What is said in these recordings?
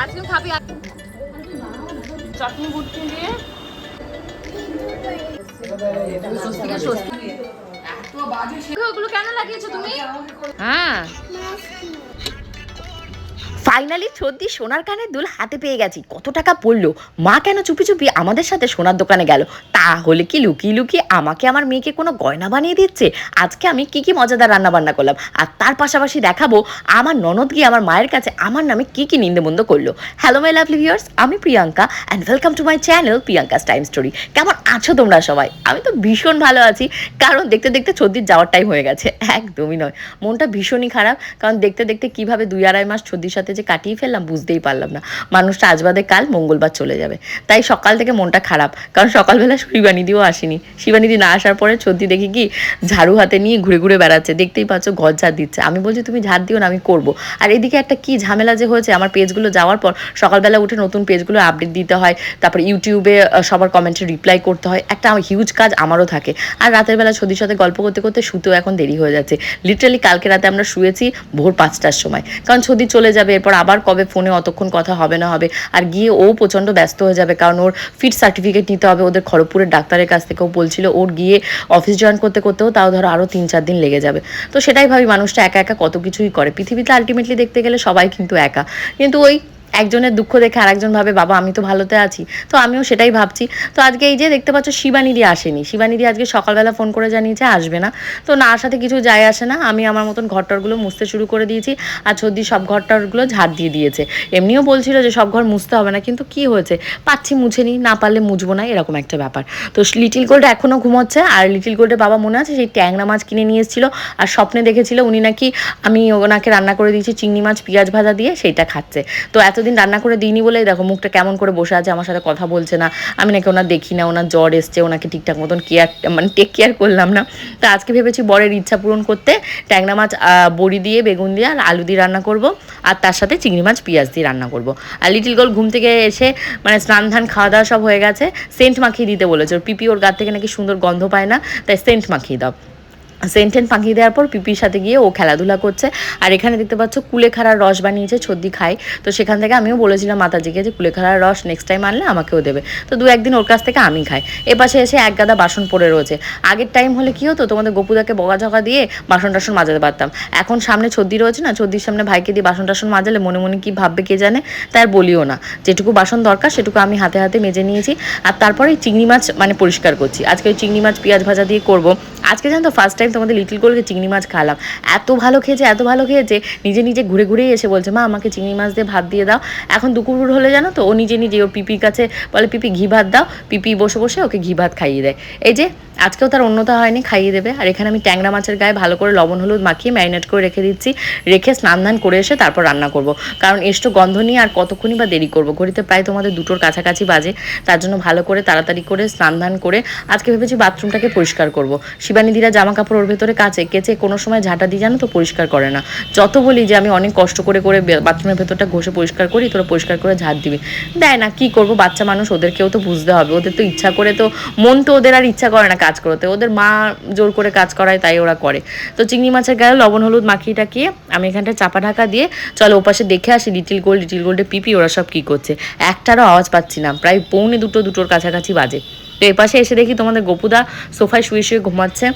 Ice cream খাবি? চটনি বুটকি দিয়ে। ওগুলো কেন লাগিয়েছো তুমি? হ্যাঁ। ফাইনালি সত্যি সোনার কানের দুল হাতে পেয়ে গেছি। কত টাকা পড়ল? মা কেন চুপি চুপি আমাদের সাথে সোনার দোকানে গেল? তাহলে কি লুকিয়ে লুকিয়ে আমাকে আমার মেয়েকে কোনো গয়না বানিয়ে দিচ্ছে? আজকে আমি কি কি মজাদার রান্না বান্না করলাম? আর তার পাশাপাশি দেখাবো, আমার ননদ গিয়ে আমার মায়ের কাছে আমার নামে কি কি নিন্দে করল। হ্যালো মাই লাভলি ভিউয়ার্স আমি Priyanka and welcome to my channel Priyanka's time story কেমন আছো তোমরা সবাই? আমি তো ভীষণ ভালো আছি, কারণ দেখতে দেখতে ছদ্দির যাওয়ার টাইম হয়ে গেছে। একদমই নয়। মনটা ভীষণই খারাপ, কারণ দেখতে দেখতে কীভাবে দুই আড়াই মাস সর্দির সাথে যে কাটিয়ে ফেললাম, বুঝতেই পারলাম না। মানুষটা আজ বাদে কাল মঙ্গলবার চলে যাবে। তাই সকাল থেকে মনটা খারাপ, কারণ সকালবেলা শিবানিদিও আসেনি। শিবানিদি না আসার পরে ছদ্দি দেখি কি ঝাড়ু হাতে নিয়ে ঘুরে ঘুরে বেড়াচ্ছে। দেখতেই পাচ্ছ ঘর ঝাড় দিচ্ছে। আমি বলছি, তুমি ঝাড় দিও না, আমি করব। আর এদিকে একটা কি ঝামেলা যে হয়েছে, আমার পেজগুলো যাওয়ার পর সকালবেলা উঠে নতুন পেজগুলো আপডেট দিতে হয়। তারপর ইউটিউবে সবার কমেন্টে রিপ্লাই করতে হয়। একটা হিউজ কাজ আমারও থাকে। আর রাতের বেলা ছদির সাথে গল্প করতে করতে শুতেও এখন দেরি হয়ে যাচ্ছে। লিটারালি কালকে রাতে আমরা শুয়েছি ভোর পাঁচটার সময়। কারণ ছদি চলে যাবে, এরপর আবার কবে ফোনে অতক্ষণ কথা হবে না হবে। আর গিয়ে ও প্রচণ্ড ব্যস্ত হয়ে যাবে, কারণ ওর ফিট সার্টিফিকেট নিতে হবে। ওদের খড়গপুরের ডাক্তারের কাছ থেকেও বলছিল, ওর গিয়ে অফিস জয়েন করতে করতেও তাও ধরো আরও তিন চার দিন লেগে যাবে। তো সেটাই ভাবি মানুষটা একা একা কত কিছুই করে। পৃথিবীতে আলটিমেটলি দেখতে গেলে সবাই কিন্তু একা। কিন্তু ওই একজনের দুঃখ দেখে আরেকজন ভাবে, বাবা, আমি তো ভালোতে আছি। তো আমিও সেটাই ভাবছি। তো আজকে এই যে দেখতে পাচ্ছ শিবানিদি আসেনি। শিবানিদি আজকে সকালবেলা ফোন করে জানিয়েছে, আসবে না। তো না আসাতে কিছু যায় আসে না। আমি আমার মতন ঘরটরগুলো মুছতে শুরু করে দিয়েছি। আর সর্দি সব ঘরটরগুলো ঝাড় দিয়ে দিয়েছে। এমনিও বলছিল যে সব ঘর মুছতে হবে না, কিন্তু কি হয়েছে? পাচ্ছি মুছে নিই না পারলে মুছবো না, এরকম একটা ব্যাপার। তো লিটিল গোল্ড এখনও ঘুমোচ্ছে। আর লিটিল গোল্ডের বাবা মনে আছে, সেই ট্যাংরা মাছ কিনে নিয়ে এসেছিল। আর স্বপ্নে দেখেছিল উনি নাকি, আমি ওনাকে রান্না করে দিয়েছি, চিংড়ি মাছ, পেঁয়াজ ভাজা দিয়ে, সেইটা খাচ্ছে। তো এতদিন রান্না করে দিইনি বলেই দেখো মুখটা কেমন করে বসে আছে, আমার সাথে কথা বলছে না। আমি নাকি ওনার দেখি না, ওনার জ্বর এসছে, ওনাকে ঠিকঠাক মতন কেয়ার মানে টেক কেয়ার করলাম না। তো আজকে ভেবেছি বরের ইচ্ছা পূরণ করতে ট্যাংরা মাছ বড়ি দিয়ে, বেগুন দিয়ে আর আলু দিয়ে রান্না করব, আর তার সাথে চিংড়ি মাছ, পেঁয়াজ দিয়ে রান্না করব। আর লিটিল গোল ঘুম থেকে এসে মানে স্নান ধান খাওয়া দাওয়া সব হয়ে গেছে সেন্ট মাখিয়ে দিতে বলেছে। ওর পিপি ওর গা থেকে নাকি সুন্দর গন্ধ পায় না, তাই সেন্ট মাখিয়ে দাও। সেন্টেন পাকিয়ে দেওয়ার পর পিপির সাথে গিয়ে ও খেলাধুলা করছে। আর এখানে দেখতে পাচ্ছ কুলেখাড়ার রস বানিয়েছে ছদ্দি খায়। তো সেখান থেকে আমিও বলেছিলাম মাতাজিকে যে কুলেখাড়ার রস নেক্সট টাইম আনলে আমাকেও দেবে। তো দু একদিন ওর কাছ থেকে আমি খাই। এ পাশে এসে এক গাদা বাসন পড়ে রয়েছে। আগের টাইম হলে কি হতো? তোমাদের গোপুদাকে বকাঝকা দিয়ে বাসন টাসন মাজাতে পারতাম। এখন সামনে ছদ্দি রয়েছে না, ছদ্দির সামনে ভাইকে দিয়ে বাসন টাসন মাজালে মনে মনে কি ভাববে কে জানে? তাই আর বলিও না। যেটুকু বাসন দরকার সেটুকু আমি হাতে হাতে মেজে নিয়েছি। আর তারপরে চিংড়ি মাছ মানে পরিষ্কার করছি। আজকে ওই চিংড়ি মাছ পেঁয়াজ ভাজা দিয়ে করব। আজকে জানো তো ফার্স্ট টাইম তোমাদের লিটল গোলকে চিংড়ি মাছ খালাম এত ভালো খেয়েছে, এত ভালো খেয়েছে, নিজে নিজে ঘুরে ঘুরেই এসে বলছে, মা, আমাকে চিংড়ি মাছ দিয়ে ভাত দিয়ে দাও। এখন দুপুর হলে জানো তো, ও নিজে নিজে ওর পিপির কাছে বলে, পিপি, ঘি ভাত দাও। পিপি বসে বসে ওকে ঘি ভাত খাইয়ে দেয়। এই যে, আজকেও তার অন্যতা হয়নি, খাইয়ে দেবে। আর এখানে আমি ট্যাংরা মাছের গায়ে ভালো করে লবণ, হলুদ মাখিয়ে ম্যারিনেট করে রেখে দিচ্ছি। রেখে স্নান ধান করে এসে তারপর রান্না করব। কারণ এসটো গন্ধ নিয়ে আর কতক্ষণই বা দেরি করব? ঘড়িতে প্রায় তোমাদের দুটোর কাছাকাছি বাজে। তার জন্য ভালো করে তাড়াতাড়ি করে স্নান ধান করে আজকে ভেবেছি বাথরুমটাকে পরিষ্কার করব। শিবানিদিরা জামা কাপড় ওর ভেতরে কাচে কেচে কোনো সময় ঝাঁটা দিয়ে জানো তো পরিষ্কার করে না। যত বলি যে আমি অনেক কষ্ট করে করে বাথরুমের ভেতরটা ঘষে পরিষ্কার করি, তোরা পরিষ্কার করে ঝাঁট দিবি। দেয় না, কি করব? বাচ্চা মানুষ, ওদেরকেও তো বুঝতে হবে। ওদের তো ইচ্ছা করে তো, মন তো ওদের আর ইচ্ছা করে না কাজ করতে। ওদের মা জোর করে কাজ করায়, তাই ওরা করে। তো চিংড়ি মাছের গায়ে লবণ, হলুদ মাখিয়ে টাকিয়ে আমি এখানটা চাপা ঢাকা দিয়ে চলো ওপাশে দেখে আসি লিটিল গোল্ড লিটিল গোল্ডে পিপি ওরা সব কী করছে। একটারও আওয়াজ পাচ্ছি না। প্রায় পৌনে দুটো, দুটোর কাছাকাছি বাজে। তো এপাশে এসে দেখি তোমাদের গোপুদা সোফায় শুয়ে শুয়ে ঘুমাচ্ছে।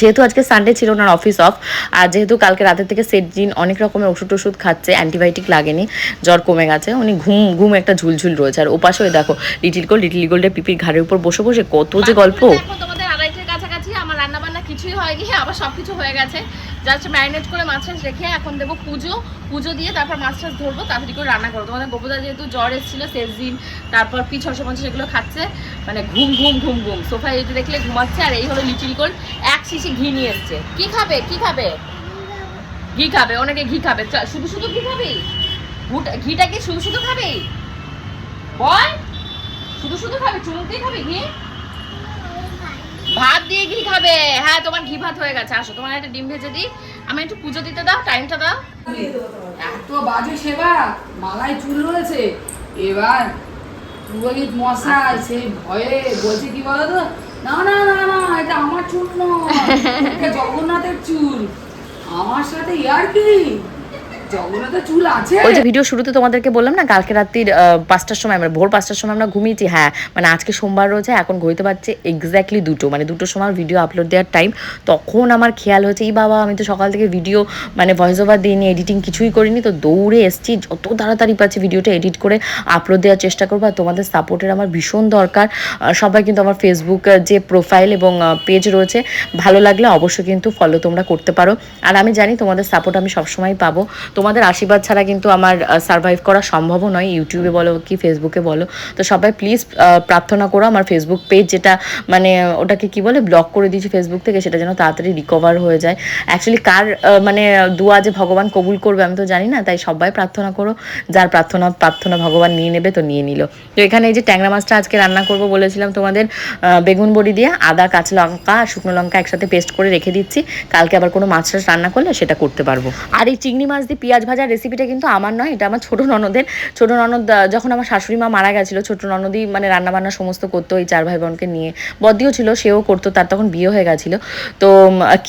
যেহেতু আজকে সানডে ছিল ওনার অফিস অফ আর যেহেতু কালকে রাতের থেকে সেট দিন অনেক রকমের ওষুধ টষুধ খাচ্ছে অ্যান্টিবায়োটিক লাগেনি জ্বর কমে গেছে উনি ঘুম ঘুম একটা ঝুলঝুল রয়েছে। আর ওপাশে ওই দেখো লিটিল গোল্ড লিটিল গোল্ডের পিপির ঘাড়ের উপর বসে বসে কত যে গল্প। তোমাদের আড়াইটের কাছাকাছি আমার রান্না বান্না কিছুই হয়নি আবার সবকিছু হয়ে গেছে। জাস্ট ম্যারিনেট করে মাছ টাছ রেখে এখন দেবো পুজো। পুজো দিয়ে তারপর মাছ টাছ ধরবো, তাড়াতাড়ি করে রান্না করব। তোমাদের গোপদা যেহেতু জ্বর এসেছিল শেষ দিন তারপর পি ছশো পঞ্চাশ এগুলো খাচ্ছে মানে ঘুম ঘুম ঘুম ঘুম। সোফায় এটি দেখলে ঘুমাচ্ছে আর এই হলো লিচিল গোল্ড। এক শিশি ঘি নিয়ে এসছে। কি খাবে? কি খাবে? ঘি খাবে, অনেকে ঘি খাবে। শুধু শুধু ঘি খাবি? ঘুটা- কি শুধু শুধু খাবি? বল। শুধু শুধু খাবে? চুমুকেই খাবে ঘি? ভাত দিয়ে ঘি খাবে। হ্যাঁ তোমার ঘি ভাত হয়ে গেছে। আসো, তোমার একটা ডিম ভেজে দিই। আমি একটু পুজো দিতে দাও টাইমটা দাও। এত বাজে সেবা, মালায় চুল রয়েছে এবার পুরোহিত মশাই সেই ভয়ে বলছে, কি বলতো? না না না না, এটা আমার চুল নয় জগন্নাথের চুল। আমার সাথে ইয়ার কি? ওই যে ভিডিও শুরুতে তোমাদেরকে বললাম না, কালকে রাত্রির পাঁচটার সময় আমরা, ভোর পাঁচটার সময় আমরা ঘুমিয়েছি। হ্যাঁ মানে আজকে সোমবার রয়েছে, এখন ঘুরতে পারছে এক্স্যাক্টলি দুটো। মানে দুটোর সময় ভিডিও আপলোড দেওয়ার টাইম তখন আমার খেয়াল হয়েছে, এই বাবা, আমি তো সকাল থেকে ভিডিও মানে ভয়েস ওভার দিইনি এডিটিং কিছুই করিনি। তো দৌড়ে এসছি, যত তাড়াতাড়ি পাচ্ছি ভিডিওটা এডিট করে আপলোড দেওয়ার চেষ্টা করব। আর তোমাদের সাপোর্টের আমার ভীষণ দরকার। সবাই কিন্তু আমার ফেসবুক যে প্রোফাইল এবং পেজ রয়েছে, ভালো লাগলে অবশ্যই কিন্তু ফলো তোমরা করতে পারো। আর আমি জানি তোমাদের সাপোর্ট আমি সবসময় পাবো। তোমাদের আশীর্বাদ ছাড়া কিন্তু আমার সার্ভাইভ করা সম্ভবও নয়। ইউটিউবে বলো কি ফেসবুকে বলো। তো সবাই প্লিজ প্রার্থনা করো আমার ফেসবুক পেজ যেটা মানে ওটাকে কি বলে ব্লক করে দিয়েছি ফেসবুক থেকে, সেটা যেন তাড়াতাড়ি রিকভার হয়ে যায়। অ্যাকচুয়ালি কার মানে দোয়া যে ভগবান কবুল করবে আমি তো জানি না, তাই সবাই প্রার্থনা করো। যার প্রার্থনা প্রার্থনা ভগবান নিয়ে নেবে তো নিয়ে নিল। তো এখানে এই যে ট্যাংরা মাছটা আজকে রান্না করব বলেছিলাম তোমাদের বেগুন বড়ি দিয়ে, আদা, কাঁচা লঙ্কা, শুকনো লঙ্কা একসাথে পেস্ট করে রেখে দিচ্ছি। কালকে আবার কোনো মাছ রান্না করলে সেটা করতে পারব। আর এই চিংড়ি মাছ দিয়ে পেঁয়াজ ভাজার রেসিপিটা কিন্তু আমার নয়, এটা আমার ছোট ননদের। ছোট ননদ যখন আমার শাশুড়ি মা মারা গেছিল, ছোট ননদই মানে রান্না বান্না সমস্ত করতো এই চার ভাই বোনকে নিয়ে। বদিও ছিল, সেও করতো, তার তখন বিয়ে হয়ে গেছিল। তো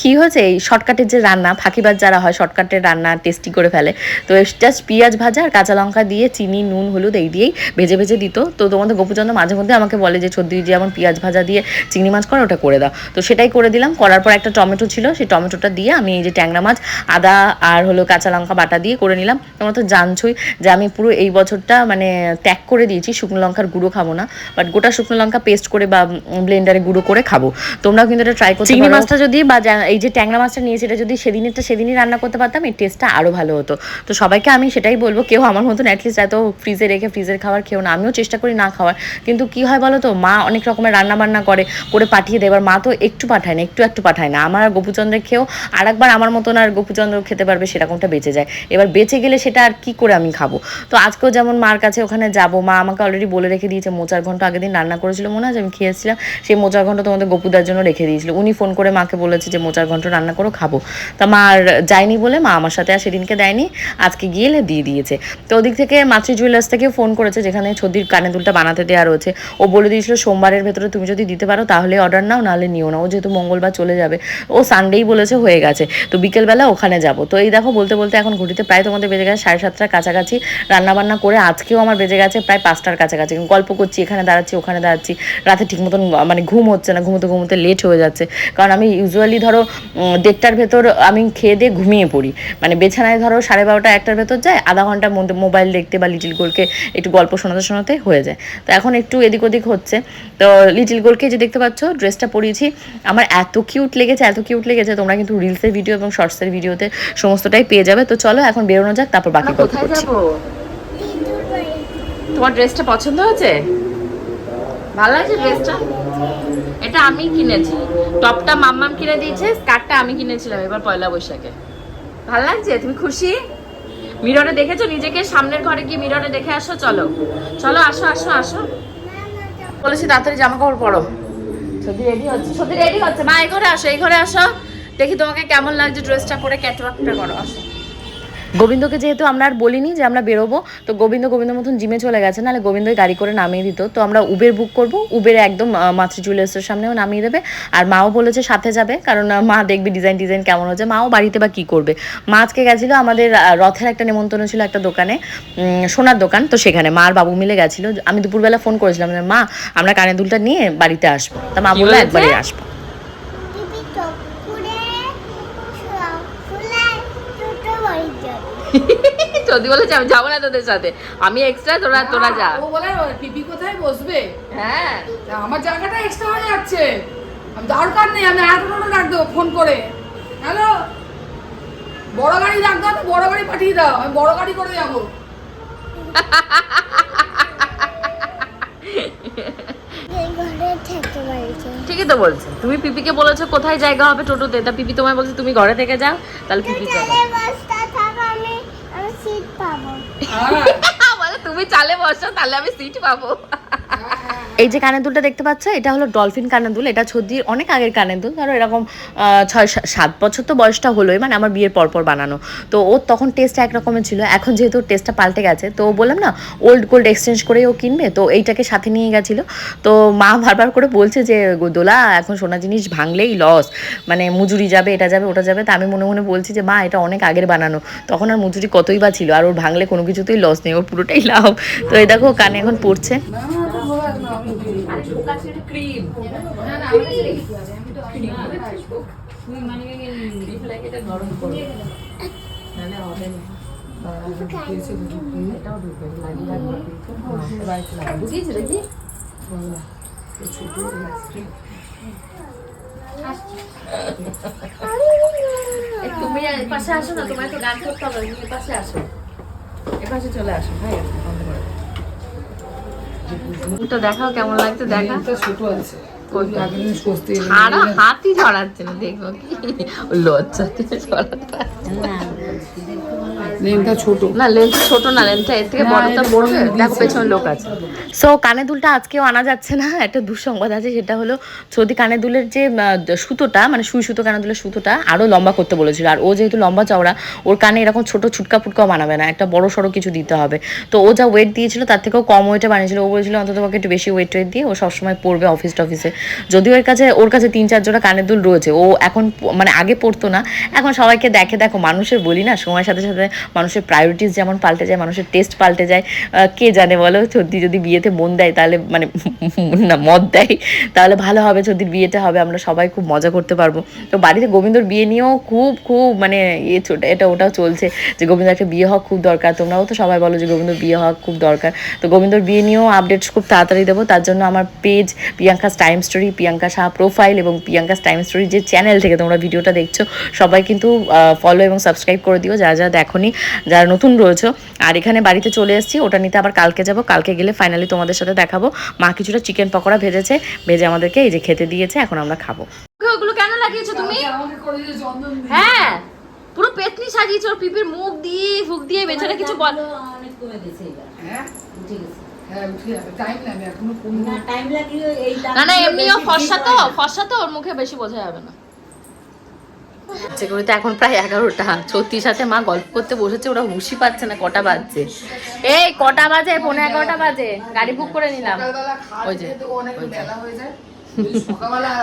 কি হয়েছে, এই শর্টকাটের যে রান্না, ফাঁকিবাজ যারা হয় শর্টকাটের রান্না টেস্টি করে ফেলে, তো জাস্ট পেঁয়াজ ভাজা আর কাঁচা লঙ্কা দিয়ে চিনি, নুন, হলুদ, এই দিয়েই ভেজে ভেজে দিত। তো তোমাদের গোপুচন্দ্র মাঝে মধ্যে আমাকে বলে যে, ছদ্দি যেমন পেঁয়াজ ভাজা দিয়ে চিংড়ি মাছ করে, ওটা করে দাও। তো সেটাই করে দিলাম। করার পর একটা টমেটো ছিল, সেই টমেটোটা দিয়ে আমি এই যে ট্যাংরা মাছ, আদা আর হলো কাঁচা লঙ্কা বাটা দিয়ে করে নিলাম। তোমরা তো জানছোই যে আমি পুরো এই বছরটা মানে ত্যাগ করে দিয়েছি শুকনো লঙ্কার গুঁড়ো খাব না বাট গোটা শুকনো লঙ্কা পেস্ট করে বা ব্লেন্ডারে গুঁড়ো করে খাব। তোমরাও কিন্তু এটা ট্রাই করতে চিংড়ি মাছটা যদি বা এই যে ট্যাংরা মাছটা নিয়েছি এটা যদি সেদিনেরটা সেদিনই রান্না করতে পারতাম এই টেস্টটা আরও ভালো হতো। তো সবাইকে আমি সেটাই বলব কেউ আমার মতন অ্যাটলিস্ট এত ফ্রিজে রেখে ফ্রিজের খাবার খেও না আমিও চেষ্টা করি না খাওয়ার। কিন্তু কি হয় বলো তো মা অনেক রকমের রান্না বান্না করে করে পাঠিয়ে দেয় এবার মা তো একটু পাঠায় না একটু একটু পাঠায় না। আমার গোপুচন্দ্রের খেয়েও আর একবার আমার মতন আর গোপুচন্দ্র খেতে পারবে সেরকমটা বেঁচে যায়। এবার বেঁচে গেলে সেটা আর কি করে আমি খাব? তো আজকেও যেমন মার কাছে ওখানে যাব, মা আমাকে অলরেডি বলে রেখে দিয়েছে, মোচার ঘন্ট আগের দিন রান্না করেছিল, মনে আছে? আমি খেয়েছিলাম, সেই মোচার ঘন্ট তোমাদের গপুদার জন্য রেখে দিয়েছিল। উনি ফোন করে মাকে বলেছে যে, মোচার ঘন্ট রান্না করো, খাব। তা মা আর যায়নি বলে, মা আমার সাথে আর সেদিনকে দেয়নি, আজকে গিয়ে দিয়ে দিয়েছে। তো ওদিক থেকে মাতৃ জুয়েলার্স থেকে ফোন করেছে, যেখানে ছদির কানে দুলটা বানাতে দেওয়া রয়েছে। ও বলে দিয়েছিল, সোমবারের ভেতরে তুমি যদি দিতে পারো, তাহলে অর্ডার নাও, নাহলে নিও না। ও যেহেতু মঙ্গলবার চলে যাবে, ও সানডেই বলেছে হয়ে গেছে। তো বিকেলবেলা ওখানে যাব। তো এই দেখো, বলতে বলতে এখন ঘুটিতে প্রায় তোমাদের বেজে গেছে সাড়ে সাতটার কাছাকাছি রান্নাবান্না করে আজকেও আমার বেজে গেছে প্রায় পাঁচটার কাছাকাছি। গল্প করছি, এখানে দাঁড়াচ্ছি, ওখানে দাঁড়াচ্ছি। রাতে ঠিক মতন মানে ঘুম হচ্ছে না, ঘুমোতে ঘুমোতে লেট হয়ে যাচ্ছে। কারণ আমি ইউজুয়ালি ধরো দেড়টার ভেতর আমি খেয়ে দিয়ে ঘুমিয়ে পড়ি। মানে বেছানায় ধরো সাড়ে বারোটা, একটার ভেতর যায়, আধা ঘণ্টার মধ্যে মোবাইল দেখতে বা লিটিল গোলকে একটু গল্প শোনাতে শোনাতে হয়ে যায়। তো এখন একটু এদিক ওদিক হচ্ছে। তো লিটিল গোলকে যে দেখতে পাচ্ছ ড্রেসটা পরিয়েছি। আমার এত কিউট লেগেছে, এত কিউট লেগেছে, তোমরা কিন্তু রিলসের ভিডিও এবং শর্টসের ভিডিওতে সমস্তটাই পেয়ে যাবে। তো চলো এখন বেরোনো যাক তারপর বাকি গল্প কোথায় করছি। যাব? তোমার ড্রেসটা পছন্দ হয়েছে? ভালো লাগছে ড্রেসটা? এটা আমি কিনেছি। টপটা মাম্মাম কিনে দিয়েছে স্কার্টটা আমি কিনেছিলাম এবার পয়লা বৈশাখে। ভালো লাগছে? তুমি খুশি? মিররে দেখেছ? নিজেকে সামনের ঘরে গিয়ে মিররে দেখে আসো চলো। চলো আসো আসো আসো। বলেছি তাড়াতাড়ি জামা কাপড় পরো। সত্যি রেডি হচ্ছে সত্যি রেডি হচ্ছে। মা এই ঘরে আসো এই ঘরে আসো। দেখি তোমাকে কেমন লাগছে ড্রেসটা পরে ক্যাটওয়ার্কটা করো আসো। গোবিন্দকে যেহেতু আমরা আর বলিনি যে আমরা বেরোবো তো গোবিন্দ গোবিন্দ মতন জিমে চলে গেছে নাহলে গোবিন্দই গাড়ি করে নামিয়ে দিত। তো আমরা উবের বুক করব উবের একদম মাতৃ জুয়েলার্সের সামনেও নামিয়ে দেবে। আর মাও বলেছে সাথে যাবে কারণ মা দেখবে ডিজাইন ডিজাইন কেমন হচ্ছে মাও বাড়িতে বা কি করবে। মা আজকে গেছিল আমাদের রথের একটা নেমন্তন্ন ছিল একটা দোকানে সোনার দোকান তো সেখানে মা আর বাবু মিলে গেছিল। আমি দুপুরবেলা ফোন করেছিলাম যে, মা আমরা কানের দুলটা নিয়ে বাড়িতে আসব। তা মা বলল বলেছে? একবারে আসব পিপি তো ফুলে ফুলে ছোট বাড়ি যাবে যদি বলেছে আমি যাব না তোদের সাথে। আমি এক্সট্রা তোরা তোরা যা। ও বলে পিপি কোথায় বসবে? হ্যাঁ। আমার জায়গাটা এক্সট্রা হয়ে যাচ্ছে। আমি দরকার নেই আমি আর কোনো ডাক দেবো ফোন করে। হ্যালো? বড় গাড়ি ডাক দাও তো বড় গাড়ি পাঠিয়ে দাও আমি বড় গাড়ি করে যাব। ঠিকই তো বলছে। তুমি পিপিকে বলেছ কোথায় জায়গা হবে টোটোতে? তা পিপি তোমায় বলছে তুমি ঘরে থেকে যাও তাহলে পিপি যাবে চালে বস্তা থাক আমি আমি সিট পাবো হ্যাঁ বলে তুমি চালে বসো তাহলে আমি সিট পাবো এই যে কানের দুলটা দেখতে পাচ্ছ, এটা হলো ডলফিন কানের দুল এটা ছদ্দির অনেক আগের কানের দুল ধরো এরকম ছয় সাত বছর তো বয়সটা হলোই মানে আমার বিয়ের পরপর বানানো। তো ওর তখন টেস্ট একরকমের ছিল, এখন যেহেতু টেস্টটা পাল্টে গেছে, তো বললাম না ওল্ড গোল্ড এক্সচেঞ্জ করে ও কিনবে, তো এইটাকে সাথে নিয়ে গেছিল। তো মা বারবার করে বলছে যে দোলা এখন সোনা জিনিস ভাঙলেই লস মানে মজুরি যাবে, এটা যাবে, ওটা যাবে। তা আমি মনে মনে বলছি যে, মা, এটা অনেক আগের বানানো। তখন আর মজুরি কতই বা ছিল, আর ওর ভাঙলে কোনো কিছুতেই লস নেই, ওর পুরোটাই লাভ। তো এই দেখো কানে এখন পড়ছে। না না না তুমি পাশে আসো না তোমার তো গান করতে হবে পাশে আসো। এর পাশে চলে আসো, ভাই তো দেখাও কেমন লাগছে দেখা এটা ছোট আছে কোনটা? আগে দিন স্বস্তি এলো। আরও হাতি ঝরাচ্ছে না দেখব কি লজ্জাতে ঝরাতে লেনটা ছোট। না লেন্থ ছোট না লেন্থটা এর থেকে বড়টা বড় দেখো। পেছনে লোক আছে। সো কানে দুলটা আজকেও আনা যাচ্ছে না একটা দুঃসংবাদ আছে সেটা হলো সৌদি কানে দুলের যে সুতোটা মানে সুই সুতো কানে দুলের সুতোটা আরও লম্বা করতে বলেছিল আর ও যেহেতু লম্বা চওড়া ওর কানে এরকম ছোট ছুটকা ফুটকাও বানাবে না একটা বড় সড়ো কিছু দিতে হবে। তো ও যা ওয়েট দিয়েছিল তার থেকেও কম ওয়েটে বানিয়েছিল ও বলেছিল অন্তত পক্ষে একটু বেশি ওয়েট ওয়েট দিয়ে ও সবসময় পড়বে অফিস টফিসে। যদিও এর কাছে ওর কাছে তিন চার জোড়া কানের দুল রয়েছে ও এখন মানে আগে পড়তো না এখন সবাইকে দেখে দেখো মানুষের বলি না সময়ের সাথে সাথে মানুষের প্রায়োরিটিস যেমন পাল্টে যায়, মানুষের টেস্ট পাল্টে যায় কে জানে বলো? সত্যি যদি বিয়েতে মন দেয় তাহলে মানে না মদ দেয়, তাহলে ভালো হবে সত্যির বিয়েটা হবে, আমরা সবাই খুব মজা করতে পারব। তো বাড়িতে গোবিন্দর বিয়ে নিয়েও খুব খুব মানে ছোট এটা ওটাও চলছে যে গোবিন্দর একটা বিয়ে হওয়া খুব দরকার। তোমরাও তো সবাই বলো যে গোবিন্দর বিয়ে হওয়া খুব দরকার। তো গোবিন্দর বিয়ে নিয়েও আপডেটস খুব তাড়াতাড়ি দেবো, তার জন্য আমার page Priyanka's time story Priyanka Shah profile এবং প্রিয়াঙ্কাস টাইম স্টোরি যে চ্যানেল থেকে তোমরা ভিডিওটা দেখছ, সবাই কিন্তু ফলো এবং সাবস্ক্রাইব করে দিও, যারা যারা দেখোনি। যারা নতুন রয়েছে। আর এখানে বাড়িতে চলে এসেছি ওটা নিতে আবার কালকে যাব। কালকে গেলে ফাইনালি তোমাদের সাথে দেখাবো। মা কিছুটা চিকেন পকোড়া ভেজেছে ভেজে আমাদেরকে এই যে খেতে দিয়েছে এখন আমরা খাব। ওগুলো কেন লাগিয়েছো তুমি। হ্যাঁ পুরো পেতনি সাজিয়েছো ওর পিপির মুখ দিয়ে ফুক দিয়ে বেচারা কিছু বল অনেক কমে গেছে হ্যাঁ? হ্যাঁ উঠে যাবে। টাইম লাগে এখনও কমবে না টাইম লাগিয়ে এই না না এমনিও ফর্সা তো ফর্সা তো ওর মুখে বেশি বোঝা যাবে না। সেগুলো তো এখন প্রায় এগারোটা। ছত্রিশ সাথে মা গল্প করতে বসেছে ওরা হুশি পাচ্ছে না কটা বাজছে। এই কটা বাজে? পনেরো এগারোটা বাজে। গাড়ি বুক করে নিলাম। ওই যে,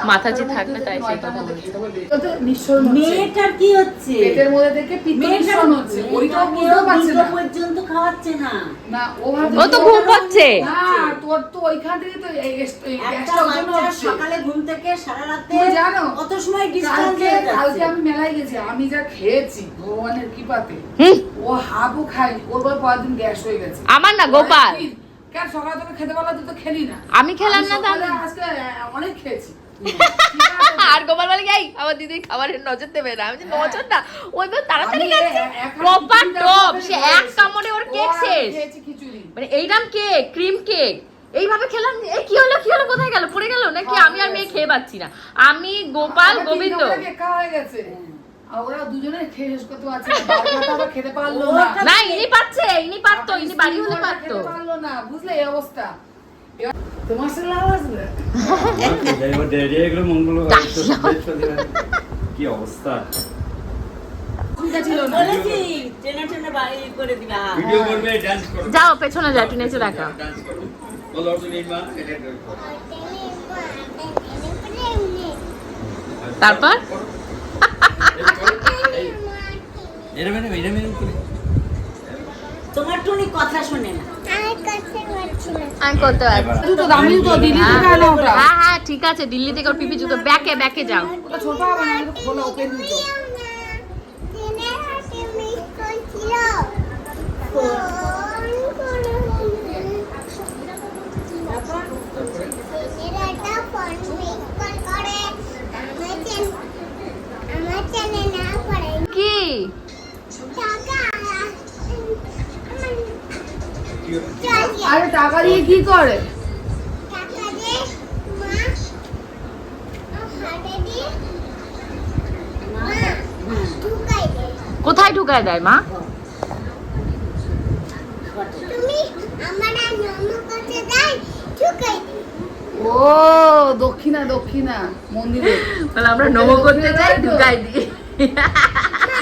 মাথা যে থাকবে তাই। মেয়েটার কি হচ্ছে? পেটের মধ্যে থেকে পিত্ত হচ্ছে। ওইটাও বুঝতেও পারছে না। পর্যন্ত খাওয়াচ্ছে না। না ও ও তো ঘুম পাচ্ছে। না তোর তো ওইখান থেকে তো একটা বাচ্চা সকালে ঘুম থেকে সারা রাতে জানো কত সময় ডিস্টেন্স কালকে কালকে আমি মেলায় গেছি আমি যা খেয়েছি ভগবানের কৃপাতে ও হাবু খাই ওর পর পরের দিন গ্যাস হয়ে গেছে। আমার না গোপাল। কেন সকালে তোকে খেতে বলা তুই তো খেলি না? আমি খেলাম না তাহলে। আজকে অনেক খেয়েছি। আর গোপাল বলে এই আমার দিদির খাবারের নজর দেবে না। আমি নজর না ওই তাড়াতাড়ি গেছে প্রপার টপ সে এক কামড়ে ওর কেক শেষ। মানে এইরাম কেক ক্রিম কেক এইভাবে খেলাম এই কি হলো কি হলো কোথায় গেল? পড়ে গেল? নাকি আমি আর মেয়ে খেয়ে পাচ্ছি না? আমি গোপাল গোবিন্দ। খাওয়া হয়ে গেছে। ওরা দুজনে খেয়ে শেষ করতে পারছে না। খেতে পারল না। না ইনি পাচ্ছে ইনি পারতো ইনি বাড়ি হলে পারতো। পারল না বুঝলে এই অবস্থা। তোমার সাথে লাভ আসবে? এবার ডেরে এগুলো মঙ্গল কি অবস্থা? চিন্তা ছিল না। বলেছি টেনে টেনে বাড়ি করে দিবে হ্যাঁ ভিডিও করবে ডান্স করবে যাও পেছনে যাও একটু নেচে দেখাও ডান্স অর্জুন নির্মা এটা এটা করো। তোমার টুনি কথা শোনে না। আমি করতে পারছি না। আমি করতে পারছি জুতো দামি জুতো দিল্লি থেকে আনা ওটা। হ্যাঁ হ্যাঁ ঠিক আছে দিল্লি থেকে ওর পিপি জুতো ব্যাকে ব্যাকে যাও। ওটা ছোট হবে না খোলা ওপেন জুতো দিনের হাতে আরে টাকা দিয়ে কি করে? কোথায় ঢুকায় দেয় মা? ও দক্ষিণা দক্ষিণা মন্দিরে। তাহলে আমরা নমো করতে যাই ঢুকাই দিই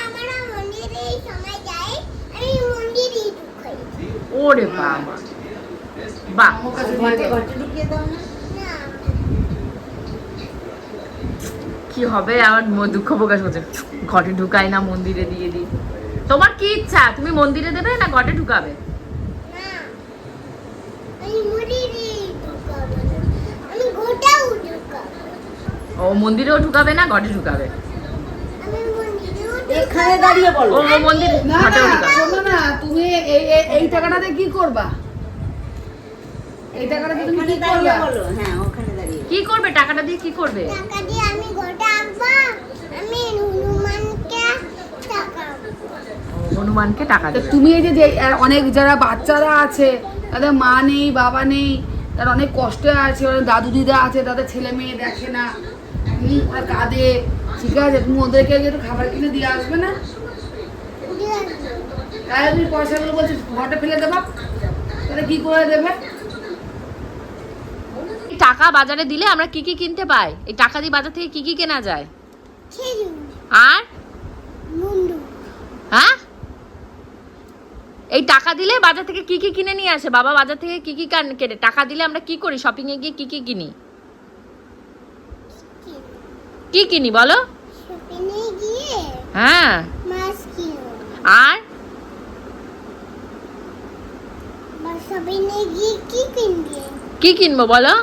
আমরা মন্দিরে এই সময় যাই আমি মন্দিরেই ঢুকাই ওরে বাবা বাহ কি হবে? আমার দুঃখ প্রকাশ করছে। ঘটে ঢুকাই না মন্দিরে দিয়ে দিই। তোমার কি ইচ্ছা? তুমি মন্দিরে দেবে না ঘটে ঢুকাবে? ও, মন্দিরেও ঢুকাবে না, ঘটে ঢুকাবে। এখানে দাঁড়িয়ে বলো। ও মন্দির না না শোনো না তুমি এই এই- টাকাটাতে কি করবা? এই টাকাটাতে তুমি কি দাঁড়িয়ে করবা? বলো হ্যাঁ ওখানে দাঁড়িয়ে। কি করবে? টাকাটা দিয়ে কি করবে? টাকা দিয়ে আমি গোটা আঁকবো আমি হনুমানকে টাকা হনুমানকে টাকা দেবে। তুমি এই যে যে অনেক যারা বাচ্চারা আছে তাদের মা নেই বাবা নেই তারা অনেক কষ্টে আছে দাদু দিদা আছে তাদের ছেলে মেয়ে দেখে না। ওরা কাঁদে। ঠিক আছে তুমি ওদেরকে একটু খাবার কিনে দিয়ে আসবে না? তাহলে তুমি পয়সাগুলো বলছিস ঘটে ফেলে দেবা। তাহলে কি করে দেবে? টাকা বাজারে দিলে আমরা কি কি কিনতে পাই? এই টাকা দিয়ে বাজার থেকে কি কি কেনা যায়? আর? হ্যাঁ? এই টাকা দিলে বাজার থেকে কি কি কিনে নিয়ে আসে? বাবা বাজার থেকে কি কি কান- কেনে টাকা দিলে আমরা কি করি? শপিং এ গিয়ে কি কি কিনি? কি কিনি বলো? হ্যাঁ। মাছ আর? কি কিনবো? বলো?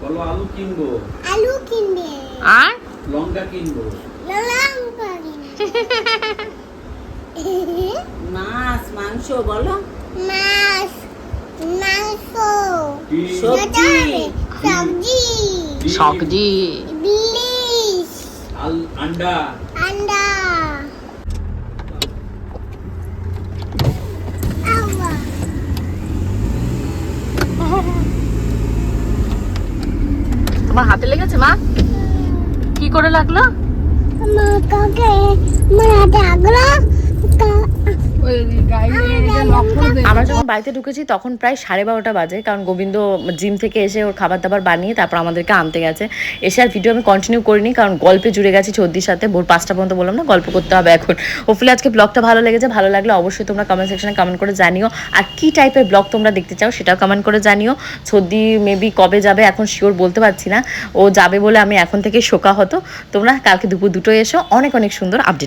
বলো আলু কিনবো। আলু কিনবে। আর? লঙ্কা কিনবো। লঙ্কা মাছ মাংস বলো। মাছ মাংস। সবজি। সবজি। আল- আন্ডা। আন্ডা। তোমার হাতে লেগেছে মা? কি করে লাগল? আমার কাকে আমার হাতে আগলো আমরা যখন বাড়িতে ঢুকেছি, তখন প্রায় সাড়ে বারোটা বাজে, কারণ গোবিন্দ জিম থেকে এসে ওর খাবার দাবার বানিয়ে তারপর আমাদেরকে আনতে গেছে। এসে আর ভিডিও আমি কন্টিনিউ করিনি, কারণ গল্পে জুড়ে গেছি চর্দির সাথে। ভোর পাঁচটা পর্যন্ত বললাম না, গল্প করতে হবে এখন। হোপফুলি আজকে ব্লগটা ভালো লেগেছে। ভালো লাগলে অবশ্যই তোমরা কমেন্ট সেকশনে কমেন্ট করে জানিও। আর কি টাইপের ব্লগ তোমরা দেখতে চাও, সেটাও কমেন্ট করে জানিও। সর্দি মেবি কবে যাবে, এখন শিওর বলতে পারছি না। ও যাবে বলে আমি এখন থেকে শোকা হতো তোমরা কালকে দুপুর দুটোয় এসো। অনেক অনেক সুন্দর আপডেট